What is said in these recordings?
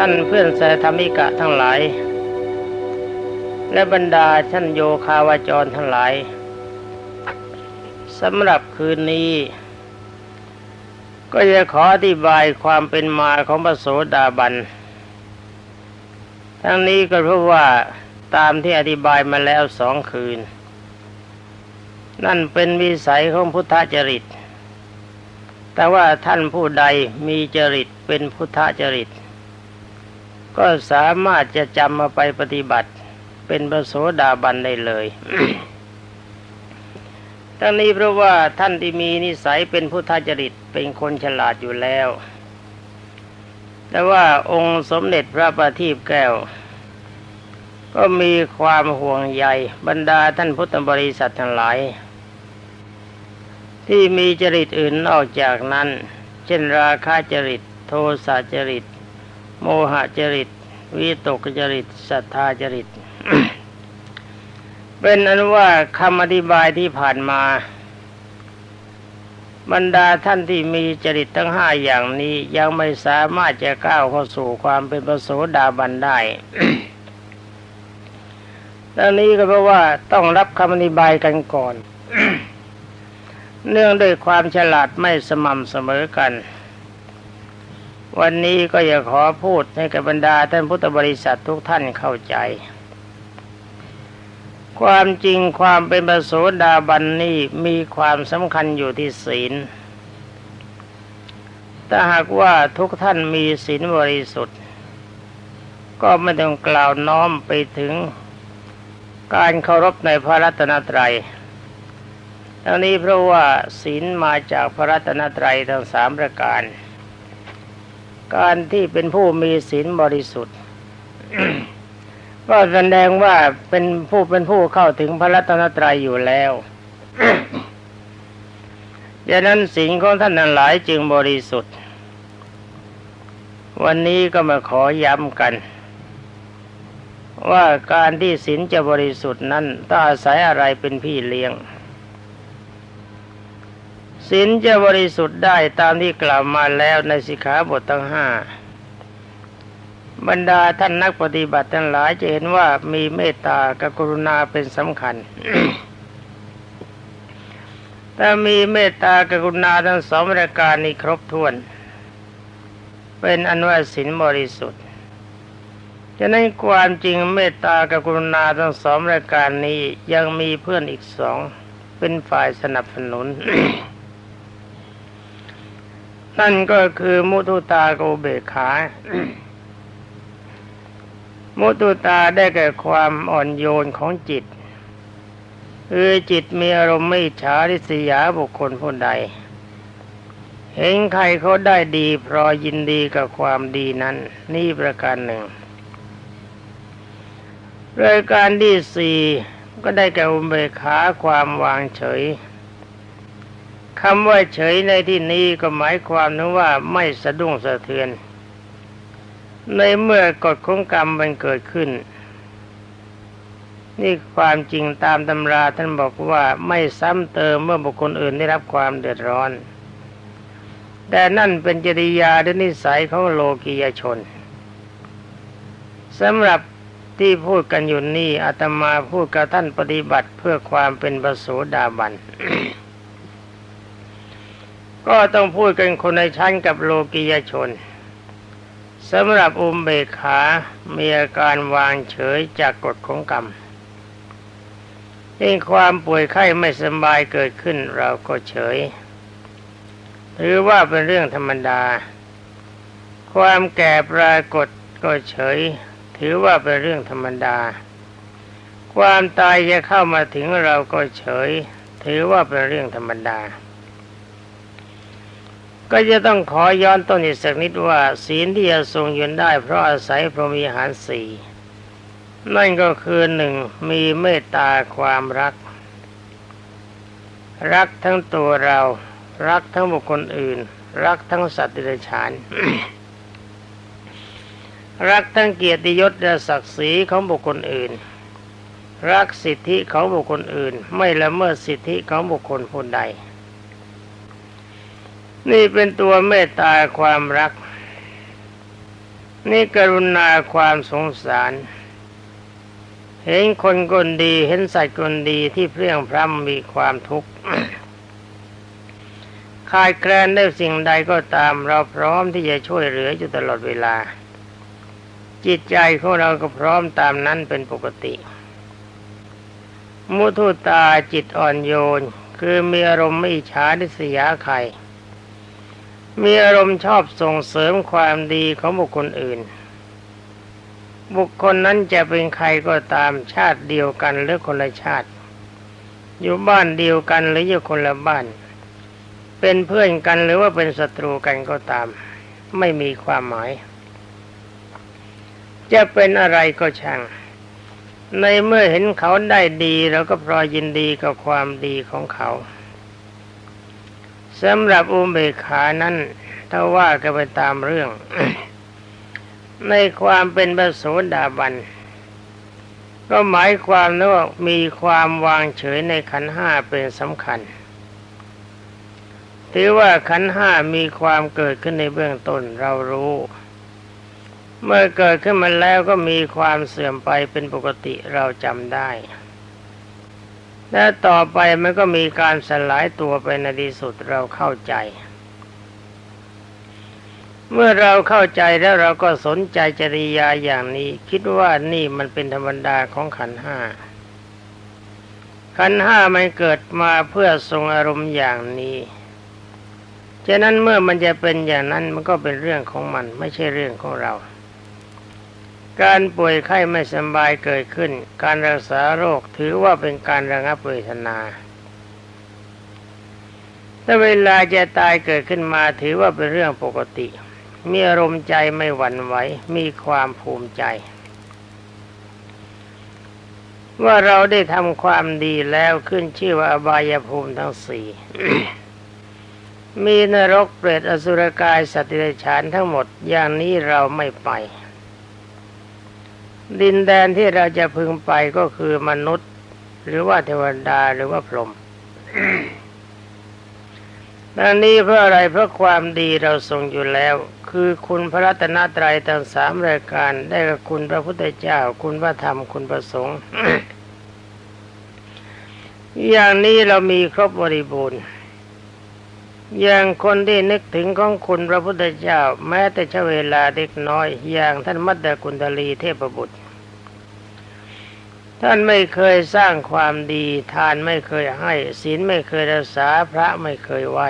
ท่านเพื่อนสธรรมิกะทั้งหลาย และบรรดาท่านโยคาวาจรทั้งหลายสำหรับคืนนี้ ก็จะขออธิบายความเป็นมาของพระโสดาบัน ทั้งนี้ก็เพราะว่าตามที่อธิบายมาแล้วสองคืน นั่นเป็นวิสัยของพุทธจริต แต่ว่าท่านผู้ใดมีจริตเป็นพุทธจริต ก็สามารถจะจำมาไปปฏิบัติเป็นพระโสดาบันได้เลยทั้งนี้เพราะว่าท่านที่มีนิสัยเป็นพุทธจริตเป็นคนฉลาดอยู่แล้ว แต่ว่าองค์สมเด็จพระประทีปแก้ว ก็มีความห่วงใยบรรดาท่านพุทธบริษัททั้งหลาย ที่มีจริตอื่นนอกจากนั้น เช่นราคะจริต โทสะจริต โมหจริต วิตกจริตศรัทธาจริต เป็นอนุว่าคำอธิบายที่ผ่านมา บรรดาท่านที่มีจริตทั้งห้าอย่างนี้ยังไม่สามารถจะก้าวเข้าสู่ความเป็นพระโสดาบันได้ดังนี้ก็เพราะว่าต้องรับคำอธิบายกันก่อน เนื่องด้วยความฉลาดไม่สม่ำเสมอกัน วันนี้ก็อยากขอพูดให้กับบรรดาท่านพุทธบริษัททุกท่านเข้าใจ ความจริงความเป็นประโสดาบันนี่มีความสำคัญอยู่ที่ศีล ถ้าหากว่าทุกท่านมีศีลบริสุทธิ์ ก็ไม่ต้องกล่าวน้อมไปถึงการเคารพในพระรัตนตรัยทั้งนี้เพราะว่าศีลมาจากพระรัตนตรัยทั้งสามประการ การที่เป็นผู้มีศีลบริสุทธิ์ก็แสดงว่าเป็นผู้เป็นผู้เข้าถึงพระรัตนตรัยอยู่แล้วดังนั้นศีลของท่านนั้นหลายจึงบริสุทธิ์ วันนี้ก็มาขอย้ำกัน ว่าการที่ศีลจะบริสุทธิ์นั้นต้องอาศัยอะไรเป็นพี่เลี้ยง ศีลจะบริสุทธิ์ได้ตามที่กล่าวมาแล้วในสิกขาบททั้งห้าบรรดาท่านนักปฏิบัติทั้งหลายจะเห็นว่ามีเมตตากับกรุณาเป็นสำคัญ ถ้ามีเมตตากับกรุณาทั้งสองประการนี้ครบถ้วน เป็นอนว่าศีลบริสุทธิ์ฉะนั้นความจริงเมตตากับกรุณาทั้งสองประการนี้ยังมีเพื่อนอีกสองเป็นฝ่ายสนับสนุน นั่นก็คือมุทุตาโกเบกขา มุตุตาได้แก่ความอ่อนโยนของจิตคือจิตมีอารมณ์ไม่ฉาริษยาบุคคลผู้ใด เห็นใครเขาได้ดีเพราะยินดีกับความดีนั้น นี่ประการหนึ่งรายการที่สี่ก็ได้แก่อุเบกขาความวางเฉย คำว่าเฉยในที่นี้ก็หมายความนึงว่าไม่สะดุ้งสะเทือน ในเมื่อกฎของกรรมมันเกิดขึ้น นี่ความจริงตามตำราท่านบอกว่าไม่ซ้ำเติมเมื่อบุคคลอื่นได้รับความเดือดร้อน แต่นั่นเป็นจริยาและนิสัยของโลกียชนสำหรับที่พูดกันอยู่นี่อาตมาพูดกับท่านปฏิบัติเพื่อความเป็นประโสดาบัน ก็ต้องพูดกันคนในชั้นกับโลกียชนสำหรับอุมเบกขามีอาการวางเฉยจากกฎของกรรมยิ่งความป่วยไข้ไม่สบายเกิดขึ้นเราก็เฉยถือว่าเป็นเรื่องธรรมดา ความแก่ปรากฏก็เฉย ถือว่าเป็นเรื่องธรรมดา ความตายจะเข้ามาถึงเราก็เฉย ถือว่าเป็นเรื่องธรรมดา ก็จะต้องขอย้อนต้นอีกสักนิดว่าศีลที่จะทรงยืนได้ เพราะอาศัยพรหมีหารสี่นั่นก็คือหนึ่งมีเมตตาความรัก รักทั้งตัวเรา รักทั้งบุคคลอื่น รักทั้งสัตว์ดิฉานรักทั้งเกียรติยศและศักดิ์ศรีของบุคคลอื่น รักสิทธิของบุคคลอื่น ไม่ละเมิดสิทธิของบุคคลผู้ใด นี่เป็นตัวเมตตาความรัก นี่กรุณาความสงสาร เห็นคนกลดีเห็นสัตว์กลดีที่เพลียงพร้ำมีความทุกข์คายแคลนได้สิ่งใดก็ตามเราพร้อมที่จะช่วยเหลืออยู่ตลอดเวลา จิตใจของเราก็พร้อมตามนั้นเป็นปกติ มุทุตาจิตอ่อนโยน คือมีอารมณ์ไม่ฉาดิสยาใคร มีอารมณ์ชอบส่งเสริมความดีของบุคคลอื่น บุคคลนั้นจะเป็นใครก็ตามชาติเดียวกันหรือคนละชาติ อยู่บ้านเดียวกันหรืออยู่คนละบ้าน เป็นเพื่อนกันหรือว่าเป็นศัตรูกันก็ตาม ไม่มีความหมาย จะเป็นอะไรก็ช่าง ในเมื่อเห็นเขาได้ดีเราก็พรอยินดีกับความดีของเขา สำหรับอุเบกขานั้นถ้าว่ากันไปตามเรื่อง ในความเป็นพระโสดาบัน ก็หมายความว่ามีความวางเฉยในขันห้าเป็นสำคัญ ถือว่าขันห้ามีความเกิดขึ้นในเบื้องต้นเรารู้ เมื่อเกิดขึ้นมาแล้วก็มีความเสื่อมไปเป็นปกติเราจำได้ และต่อไปมันก็มีการสลายตัวไปในที่สุดเราเข้าใจ เมื่อเราเข้าใจแล้วเราก็สนใจจริยาอย่างนี้ คิดว่านี่มันเป็นธรรมดาของขันห้าขันห้ามันเกิดมาเพื่อทรงอารมณ์อย่างนี้ ฉะนั้นเมื่อมันจะเป็นอย่างนั้นมันก็เป็นเรื่องของมันไม่ใช่เรื่องของเรา การป่วยไข้ไม่สบายเกิดขึ้น การรักษาโรคถือว่าเป็นการระงับเวทนา ถ้าเวลาจะตายเกิดขึ้นมาถือว่าเป็นเรื่องปกติ มีอารมณ์ใจไม่หวั่นไหว มีความภูมิใจ ว่าเราได้ทำความดีแล้วขึ้นชื่อว่าอบายภูมิทั้งสี่มีนรกเปรตอสุรกายสัตว์เดรัจฉานทั้งหมดอย่างนี้เราไม่ไป ดินแดนที่เราจะพึงไปก็คือมนุษย์ หรือว่าเทวดาหรือว่าพรหมดังนี้เพราะอะไรเพราะความดีเราทรงอยู่แล้ว คือคุณพระรัตนตรัยทั้งสามรายการได้กับคุณพระพุทธเจ้า คุณพระธรรมคุณพระสงฆ์อย่างนี้เรามีครบบริบูรณ์ อย่างคนที่นึกถึงของคุณพระพุทธเจ้า แม้แต่ชเวลาเด็กน้อย อย่างท่านมัตตกุณฑลีเทพบุตร ท่านไม่เคยสร้างความดีทานไม่เคยให้ศีลไม่เคยรักษาพระไม่เคยไหว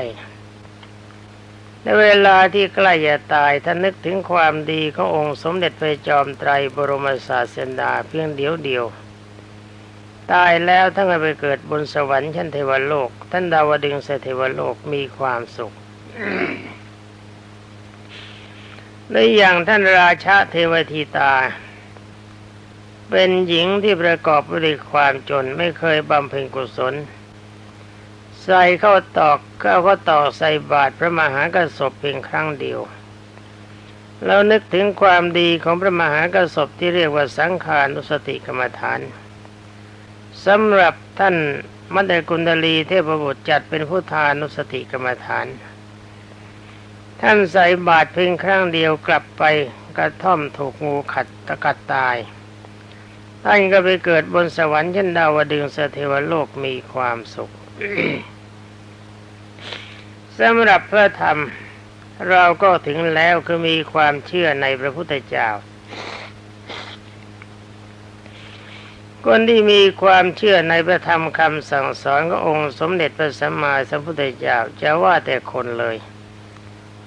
ในเวลาที่ใกล้จะตายท่านนึกถึงความดีขององค์สมเด็จพระจอมไตรบรมศาสดาเพียงเดียวเดียว ตายแล้วท่านก็ไปเกิดบนสวรรค์ชั้นเทวโลก ท่านดาวดึงสเทวโลกมีความสุขในอย่างท่านราชาเทวทีตา เป็นหญิงที่ประกอบด้วยความจนไม่เคยบำเพ็ญกุศล ใส่เข้าตอกเข้าก็ตอกใส่บาตรพระมหากระสบเพียงครั้งเดียวแล้วนึกถึงความดีของพระมหากระสบที่เรียกว่าสังขานุสติกรรมฐาน สำหรับท่านมัตตกุณดลีเทพบุตรจัดเป็นผู้ทานุสติกรรมฐาน ท่านใส่บาตรเพียงครั้งเดียวกลับไปกระท่อมถูกงูขัดตะกัดตาย ท่านก็ไปเกิดบนสวรรค์ชั้นดาวดึงสเทวโลกมีความสุขสำหรับพระธรรมเราก็ถึงแล้วคือมีความเชื่อในพระพุทธเจ้า คนที่มีความเชื่อในพระธรรมคำสั่งสอนขององค์สมเด็จพระสัมมาสัมพุทธเจ้าจะว่าแต่คนเลย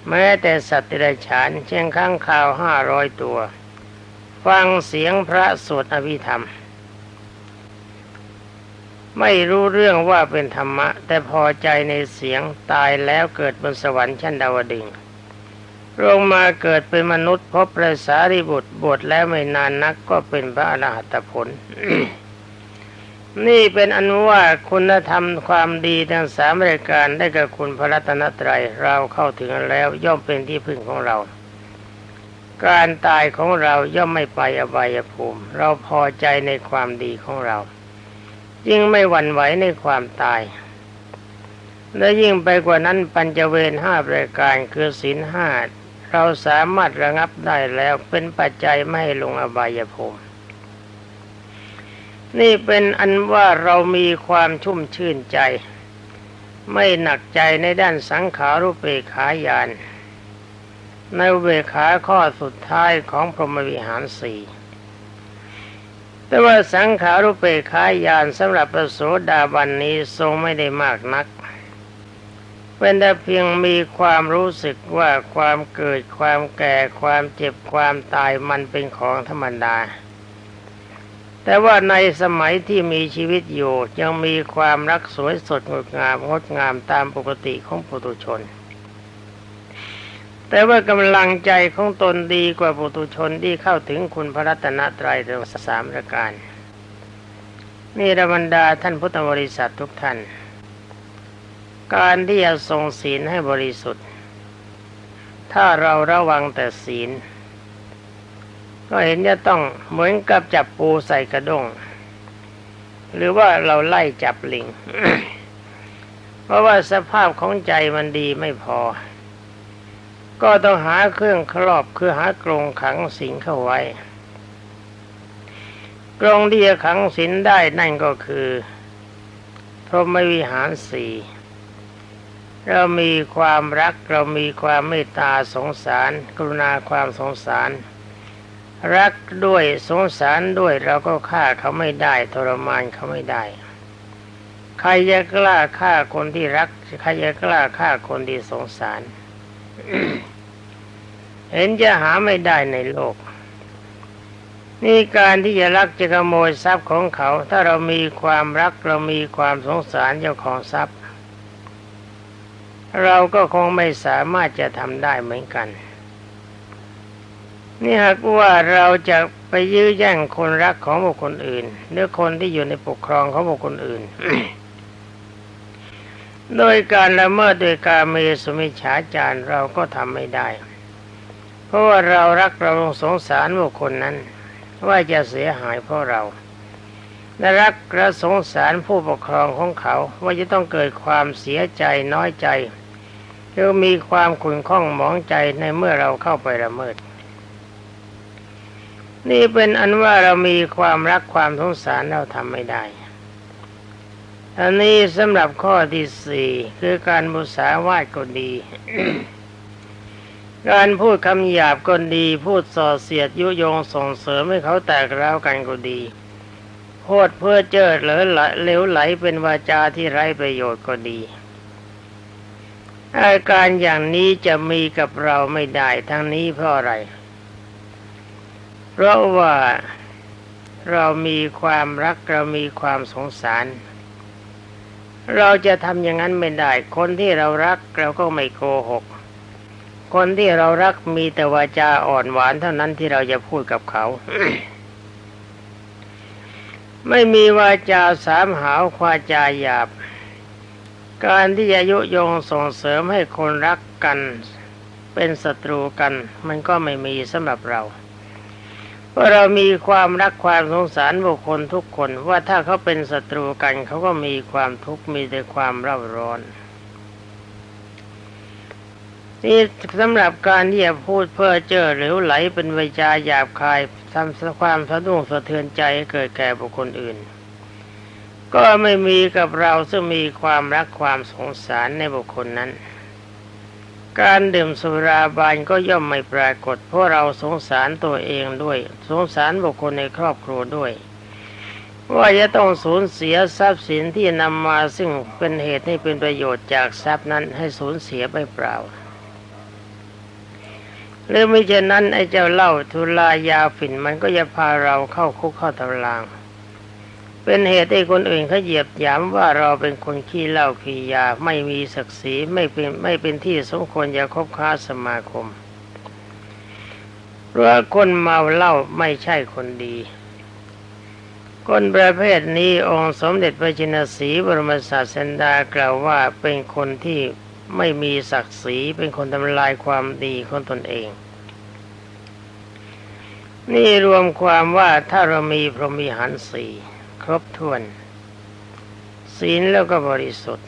แม้แต่สัตว์ใดฉานเช่นข้างข่าวห้าร้อยตัว ฟังเสียงพระสวดอภิธรรม ไม่รู้เรื่องว่าเป็นธรรมะ แต่พอใจในเสียงตายแล้วเกิดบนสวรรค์ชั้นดาวดึง ลงมาเกิดเป็นมนุษย์พบพระสารีบุตรบวชแล้วไม่นานนักก็เป็นพระอรหัตผล นี่เป็นอนุว่าคุณธรรมความดีทั้งสามรายการได้กับคุณพระรัตนตรัยเราเข้าถึงแล้วย่อมเป็นที่พึ่งของเรา การตายของเราย่อมไม่ไปอบายภูมิ เราพอใจในความดีของเรา ยิ่งไม่หวั่นไหวในความตายและยิ่งไปกว่านั้นปัญจเวรห้ารายการคือศีลห้า เราสามารถระงับได้แล้วเป็นปัจจัยไม่ให้ลงอบายภูมินี่เป็นอันว่าเรามีความชุ่มชื่นใจ ไม่หนักใจในด้านสังขารุปเปขายานในเบกขาข้อสุดท้ายของพรหมวิหารสี่แต่ว่าสังขารุปเปขายานสำหรับพระโสดาบันนี้ทรงไม่ได้มากนัก เป็นแต่เพียงมีความรู้สึกว่าความเกิดความแก่ความเจ็บความตายมันเป็นของธรรมดา แต่ว่าในสมัยที่มีชีวิตอยู่ยังมีความรักสวยสดงดงามงดงามตามปกติของปุถุชน แต่ว่ากำลังใจของตนดีกว่าปุถุชนที่เข้าถึงคุณพระรัตนตรัยทั้งสามประการ นี่ระบรรดาท่านพุทธบริษัททุกท่าน การที่จะทรงศีลให้บริสุทธิ์ ถ้าเราระวังแต่ศีล ก็เห็นจะต้องเหมือนกับจับปูใส่กระด้ง หรือว่าเราไล่จับลิง เพราะว่าสภาพของใจมันดีไม่พอ ก็ต้องหาเครื่องครอบคือหากรงขังสิงเข้าไว้ กรงที่จะขังสินได้นั่นก็คือพรหมวิหารสี่ เรามีความรักเรามีความเมตตาสงสาร กรุณาความสงสาร รักด้วยสงสารด้วยเราก็ฆ่าเขาไม่ได้ทรมานเขาไม่ได้ ใครจะกล้าฆ่าคนที่รัก ใครจะกล้าฆ่าคนที่สงสาร เห็นจะหาไม่ได้ในโลกนี่การที่จะรักจะขโมยทรัพย์ของเขา ถ้าเรามีความรักเรามีความสงสารเจ้าของทรัพย์ เราก็คงไม่สามารถจะทำได้เหมือนกัน นี่หากว่าเราจะไปยื้อแย่งคนรักของบุคคลอื่นหรือคนที่อยู่ในปกครองของบุคคลอื่น โดยการละเมิดโดยการเมสมิฉาจารเราก็ทำไม่ได้ เพราะว่าเรารักเราสงสารบุคคลนั้น ว่าจะเสียหายเพราะเราและรักและสงสารผู้ปกครองของเขาว่าจะต้องเกิดความเสียใจน้อยใจ หรือมีความขุ่นข้องหมองใจในเมื่อเราเข้าไปละเมิด นี่เป็นอันว่าเรามีความรักความสงสารเราทำไม่ได้อันนี้สำหรับข้อที่สี่คือการมุสาวาทก็ดี การพูดคำหยาบก็ดี พูดส่อเสียดยุยงส่งเสริมให้เขาแตกร้าวกันก็ดีพูดเพื่อเจิดเหลอเหลวไหลเป็นวาจาที่ไร้ประโยชน์ก็ดี อาการอย่างนี้จะมีกับเราไม่ได้ทั้งนี้เพราะอะไร เพราะว่าเรามีความรักเรามีความสงสาร เราจะทำอย่างนั้นไม่ได้ คนที่เรารักเราก็ไม่โกหก คนที่เรารักมีแต่วาจาอ่อนหวานเท่านั้นที่เราจะพูดกับเขา ไม่มีวาจาสามหาวควาจาหยาบ การที่จะยุยงส่งเสริมให้คนรักกัน เป็นศัตรูกัน มันก็ไม่มีสำหรับเราเพราะเรามีความรักความสงสารบุคคลทุกคนว่าถ้าเขาเป็นศัตรูกันเขาก็มีความทุกข์มีแต่ความเร่าร้อนนี่สำหรับการที่จะพูดเพื่อเจอหรือไหลเป็นวิจาหยาบคายทำความสะดุ้งสะเทือนใจเกิดแก่บุคคลอื่น ก็ไม่มีกับเราซึ่งมีความรักความสงสารในบุคคลนั้น การดื่มสุราบานก็ย่อมไม่ปรากฏ เพราะเราสงสารตัวเองด้วย สงสารบุคคลในครอบครัวด้วย ว่าจะต้องสูญเสียทรัพย์สินที่นำมาซึ่งเป็นเหตุให้เป็นประโยชน์จากทรัพย์นั้นให้สูญเสียไปเปล่าหรือไม่เช่นนั้นไอ้เจ้าเล้าทุลายาฝิ่นมันก็จะพาเราเข้าคุกเข้าตาราง เป็นเหตุให้คนอื่นเขาเหยียบหยามว่าเราเป็นคนขี้เหล้าขี้ยาไม่มีศักดิ์ศรีไม่เป็นไม่เป็นที่สมควรจะคบค้าสมาคมเพราะคนเมาเหล้าไม่ใช่คนดี คนประเภทนี้องค์สมเด็จพระจินสีบรมศาสดากล่าวว่าเป็นคนที่ไม่มีศักดิ์ศรีเป็นคนทำลายความดีของตนเอง นี่รวมความว่าถ้าเรามีพรหมีหารสี่ ครบถ้วน ศีลแล้วก็บริสุทธิ์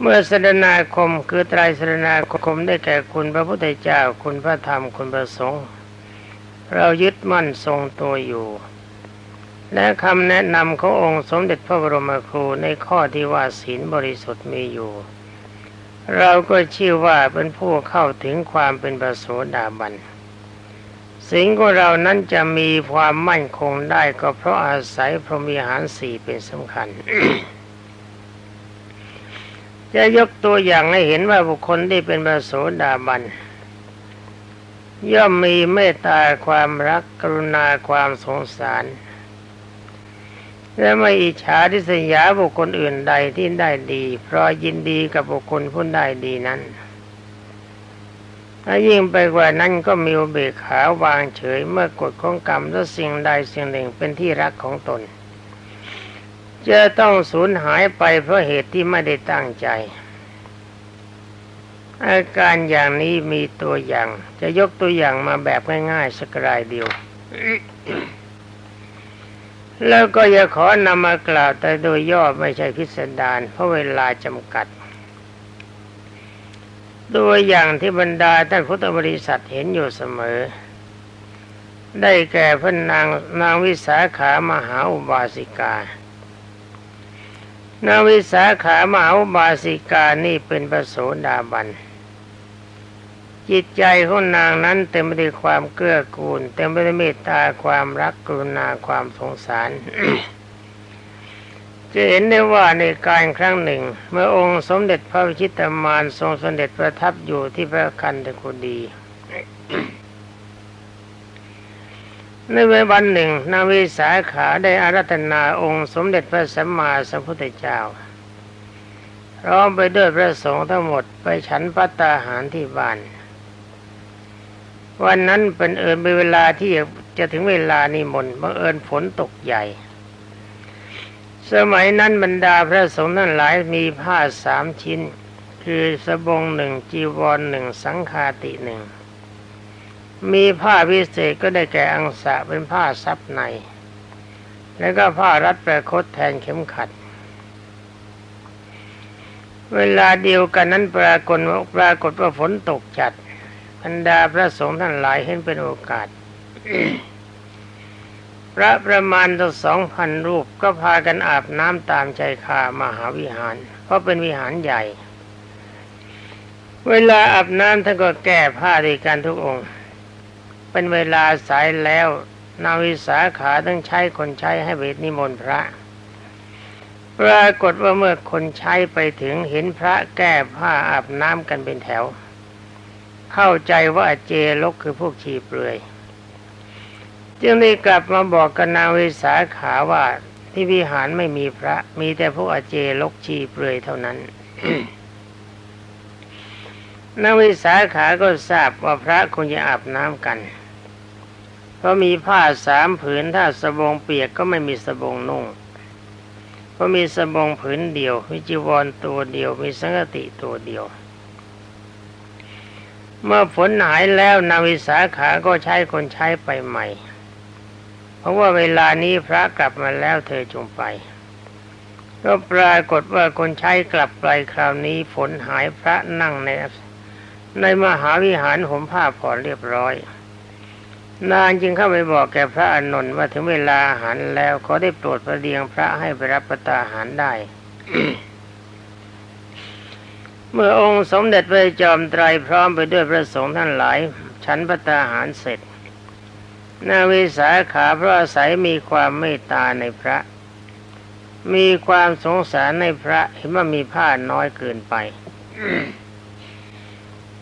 เมื่อสรนาคมคือไตรสรนาคมได้แก่คุณพระพุทธเจ้าคุณพระธรรมคุณพระสงฆ์เรายึดมั่นทรงตัวอยู่ และคำแนะนำขององค์สมเด็จพระบรมครูในข้อที่ว่าศีลบริสุทธิ์มีอยู่ เราก็ชื่อว่าเป็นผู้เข้าถึงความเป็นประโสดาบัน สิ่งของเรานั้นจะมีความมั่นคงได้ก็เพราะอาศัยพรหมีหารสี่เป็นสำคัญ จะยกตัวอย่างให้เห็นว่าบุคคลที่เป็นพระโสดาบันย่อมมีเมตตาความรักกรุณาความสงสาร และไม่อิจฉาทิษยาบุคคลอื่นใดที่ได้ดี เพราะยินดีกับบุคคลผู้ได้ดีนั้น ถ้ายิ่งไปกว่านั้นก็มีอุเบกขาวางเฉยเมื่อกฎของกรรมและสิ่งใดสิ่งหนึ่งเป็นที่รักของตน จะต้องสูญหายไปเพราะเหตุที่ไม่ได้ตั้งใจ อาการอย่างนี้มีตัวอย่าง จะยกตัวอย่างมาแบบง่ายๆสักรายเดียว แล้วก็จะขอนำมากล่าวแต่โดยย่อไม่ใช่พิสดารเพราะเวลาจำกัด ตัวอย่างที่บรรดาท่านพุทธบริษัทเห็นอยู่เสมอ ได้แก่พระนางนางวิสาขามหาอุบาสิกา นางวิสาขามหาอุบาสิกานี่เป็นประโสดาบันจิตใจของนางนั้นเต็มไปด้วยความเกื้อกูล เต็มไปด้วยเมตตาความรักกรุณาความสงสาร จะเห็นได้ว่าในการครั้งหนึ่ง เมื่อองค์สมเด็จพระวิชิตามานทรงสมเด็จประทับอยู่ที่พระคันธกุดีในวันหนึ่งนางวิสาขาได้อารัธนาองค์สมเด็จพระสัมมาสัมพุทธเจ้าพร้อมไปด้วยพระสงฆ์ทั้งหมดไปฉันพัตตาหารที่บ้าน วันนั้นเป็นเอิญเป็นเวลาที่จะถึงเวลานิมนต์บังเอิญฝนตกใหญ่ สมัยนั้นบรรดาพระสงฆ์นั้นหลายมีผ้าสามชิ้น คือสบงหนึ่งจีวรหนึ่งสังคาติหนึ่ง มีผ้าพิเศษก็ได้แก่อังสะเป็นผ้าซับใน แล้วก็ผ้ารัดประคตแทนเข็มขัด เวลาเดียวกันนั้นปรากฏปรากฏว่าฝนตกจัดบรรดาพระสงฆ์ท่านหลายเห็นเป็นโอกาส พระประมาณตั้งสองพันรูปก็พากันอาบน้ำตามใจคามหาวิหาร เพราะเป็นวิหารใหญ่ เวลาอาบน้ำท่านก็แก้ผ้าด้วยกันทุกองค์ เป็นเวลาสายแล้วนาวิสาขาต้องใช้คนใช้ให้เวทนิมนต์พระปรากฏว่าเมื่อคนใช้ไปถึงเห็นพระแก้ผ้าอาบน้ำกันเป็นแถว เข้าใจว่าเจลกคือพวกชีเปลือย จึงได้กลับมาบอกกับนางวิสาขาว่าที่วิหารไม่มีพระ มีแต่พวกอาเจลกชีเปลือยเท่านั้นนางวิสาขาก็ทราบว่าพระคงจะอาบน้ำกันเพราะมีผ้าสามผืนถ้าสบงเปียกก็ไม่มีสบงนุ่งเพราะมีสบงผืนเดียวมีจีวรตัวเดียว มีสังกติตัวเดียว เมื่อฝนหายแล้วนาวิสาขาก็ใช้คนใช้ไปใหม่ เพราะว่าเวลานี้พระกลับมาแล้วเธอจงไป ก็ปรากฏว่าคนใช้กลับไปคราวนี้ฝนหายพระนั่งในในมหาวิหารห่มผ้าผ่อนเรียบร้อย นางจึงเข้าไปบอกแก่พระอานนท์ว่าถึงเวลาอาหารแล้วเขาได้โปรดประเดียงพระให้ไปรับประทานอาหารได้ เมื่อองค์สมเด็จพระจอมไตรพร้อมไปด้วยพระสงฆ์ท่านหลาย ฉันประทานอาหารเสร็จ นาวิสาขาเพราะอาศัยมีความเมตตาในพระ มีความสงสารในพระเห็นว่ามีผ้าน้อยเกินไป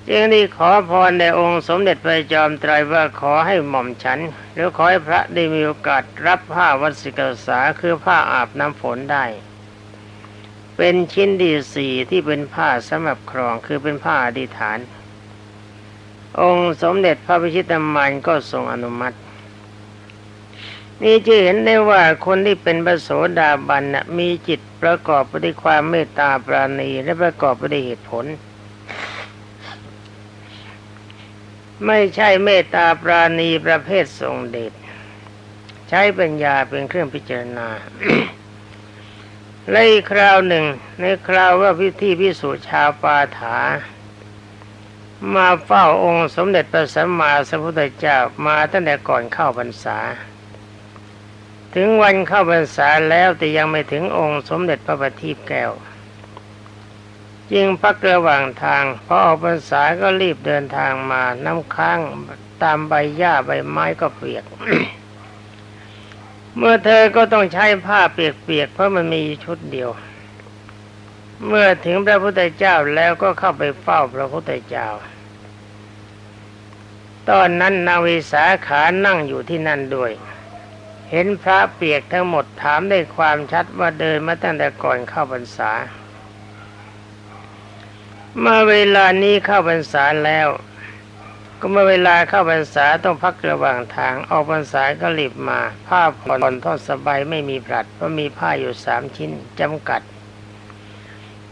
จึงได้ขอพรในองค์สมเด็จพระจอมไตรว่าขอให้หม่อมฉัน หรือขอให้พระได้มีโอกาสรับผ้าวัสิกษาคือผ้าอาบน้ำฝนได้ เป็นชิ้นดีสี่ที่เป็นผ้าสำหรับครองคือเป็นผ้าอธิษฐาน องค์สมเด็จพระพิชิตามานก็ทรงอนุมัติ นี่จะเห็นได้ว่าคนที่เป็นพระโสดาบันนะมีจิตประกอบไปด้วยความเมตตาปราณีและประกอบไปด้วยเหตุผล ไม่ใช่เมตตาปราณีประเภททรงเดชใช้ปัญญาเป็นเครื่องพิจารณาและอีกคราวหนึ่ง ในคราวว่าพิธีพิสูจน์ชาวปาถา มาเฝ้าองค์สมเด็จพระสัมมาสัมพุทธเจ้ามาตั้งแต่ก่อนเข้าพรรษา ถึงวันเข้าพรรษาแล้วแต่ยังไม่ถึงองค์สมเด็จพระบัณฑิตแก้วจึงพักระหว่างทางพอออกพรรษาก็รีบเดินทางมาน้ำค้างตามใบหญ้าใบไม้ก็เปียก เมื่อเธอก็ต้องใช้ผ้าเปียกๆเพราะมันมีชุดเดียว เมื่อถึงพระพุทธเจ้าแล้วก็เข้าไปเฝ้าพระพุทธเจ้า ตอนนั้นนาวิสาขานั่งอยู่ที่นั่นด้วย เห็นพระเปียกทั้งหมดถามได้ความชัดว่าเดินมาตั้งแต่ก่อนเข้าพรรษา เมื่อเวลานี้เข้าพรรษาแล้ว ก็เมื่อเวลาเข้าพรรษาต้องพักระหว่างทางออกพรรษาก็รีบมา ผ้าผ่อนทอดสบายไม่มีผลัดเพราะมีผ้าอยู่สามชิ้นจำกัด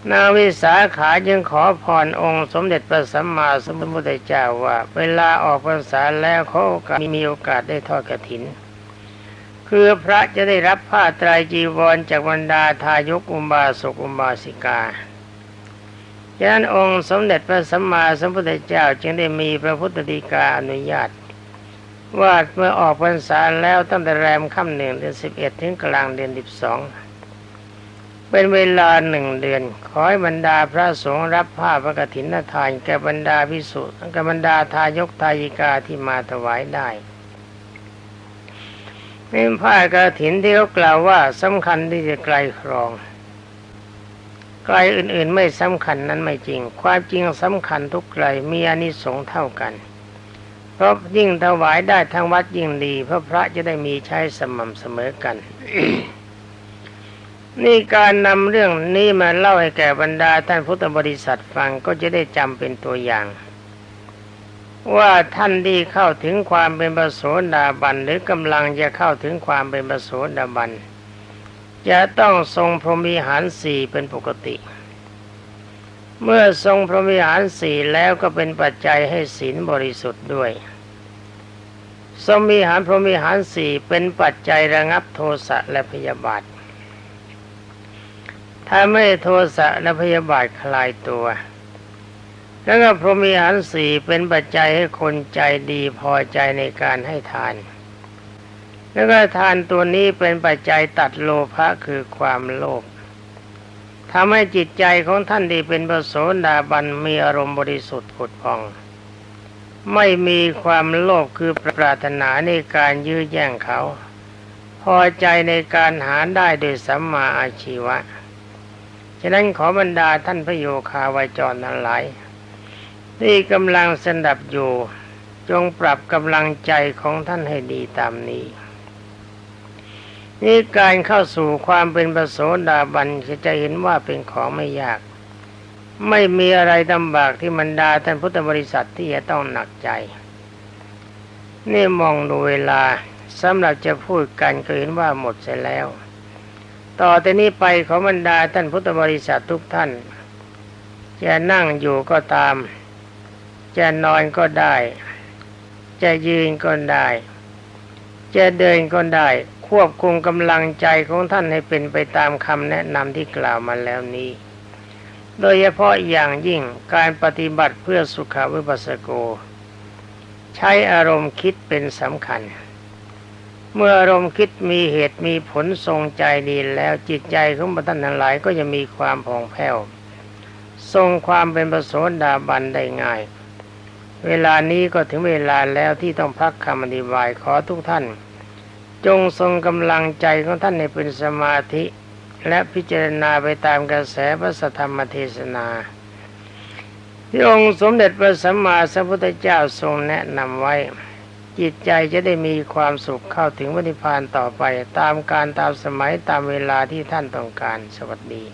นาวิสาขาจึงขอพรองค์สมเด็จพระสัมมาสัมพุทธเจ้าว่า เวลาออกพรรษาแล้วเขามีโอกาสได้ทอดกระถิน คือพระจะได้รับผ้าไตรจีวรจากบรรดาทายกอุบาสกอุบาสิกาฉะนั้นองค์สมเด็จพระสัมมาสัมพุทธเจ้าจึงได้มีพระพุทธดีกาอนุญาต ว่าเมื่อออกพรรษาแล้วตั้งแต่แรมค่ำหนึ่งเดือนสิบเอ็ดถึงกลางเดือนสิบสอง เป็นเวลาหนึ่งเดือน ขอให้บรรดาพระสงฆ์รับผ้าพระกฐินทานแก่บรรดาพิสุแก่บรรดาทายกทายิกาที่มาถวายได้เป็นผ้ากฐินที่เขากล่าวว่าสำคัญที่จะไกลครองไกลอื่นๆไม่สำคัญนั้นไม่จริง ความจริงสำคัญทุกไกลมีอนิสงส์เท่ากัน เพราะยิ่งถวายได้ทั้งวัดยิ่งดีเพราะพระจะได้มีใช้สม่ำเสมอกัน นี่การนำเรื่องนี้มาเล่าให้แก่บรรดาท่านพุทธบริษัทฟังก็จะได้จำเป็นตัวอย่าง ว่าท่านที่เข้าถึงความเป็นประโสดาบันหรือกำลังจะเข้าถึงความเป็นประโสดาบันจะต้องทรงพรหมิหารสี่เป็นปกติ เมื่อทรงพรหมิหารสี่แล้วก็เป็นปัจจัยให้ศีลบริสุทธิ์ด้วยทรงมีหารพรหมิหารสี่เป็นปัจจัยระงับโทสะและพยาบาท ถ้าไม่โทสะและพยาบาทคลายตัว แล้วก็พรหมิหารสี่เป็นปัจจัยให้คนใจดีพอใจในการให้ทาน แล้วก็ทานตัวนี้เป็นปัจจัยตัดโลภะคือความโลภทำให้จิตใจของท่านที่เป็นประโสดาบันมีอารมณ์บริสุทธิ์ผุดพอง ไม่มีความโลภคือปรารถนาในการยื้อแย่งเขา พอใจในการหาได้โดยสัมมาอาชีวะ ฉะนั้นขอบรรดาท่านพระโยคาวาจรทั้งหลายที่กำลังสนับอยู่จงปรับกำลังใจของท่านให้ดีตามนี้ นี่การเข้าสู่ความเป็นประโสดาบันจะเห็นว่าเป็นของไม่ยาก ไม่มีอะไรลำบากที่มันดาท่านพุทธบริษัทที่จะต้องหนักใจ นี่มองดูเวลาสำหรับจะพูดกันก็เห็นว่าหมดเสร็จแล้ว ต่อแต่นี้ไปขอบรรดาท่านพุทธบริษัททุกท่าน จะนั่งอยู่ก็ตาม จะนอนก็ได้ จะยืนก็ได้ จะเดินก็ได้ ควบคุมกำลังใจของท่านให้เป็นไปตามคำแนะนำที่กล่าวมาแล้วนี้ โดยเฉพาะอย่างยิ่งการปฏิบัติเพื่อสุขวิปัสสโก ใช้อารมณ์คิดเป็นสำคัญ เมื่ออารมณ์คิดมีเหตุมีผลทรงใจดีแล้วจิตใจของท่านทั้งหลายก็จะมีความผ่องแผ้ว ทรงความเป็นประโสดาบันได้ง่าย เวลานี้ก็ถึงเวลาแล้วที่ต้องพักคำอธิบายขอทุกท่าน จงทรงกำลังใจของท่านให้เป็นสมาธิ และพิจารณาไปตามกระแสพระธรรมเทศนาที่องค์สมเด็จพระสัมมาสัมพุทธเจ้าทรงแนะนำไว้ จิตใจจะได้มีความสุขเข้าถึงวิญญาณต่อไป ตามการตามสมัยตามเวลาที่ท่านต้องการสวัสดี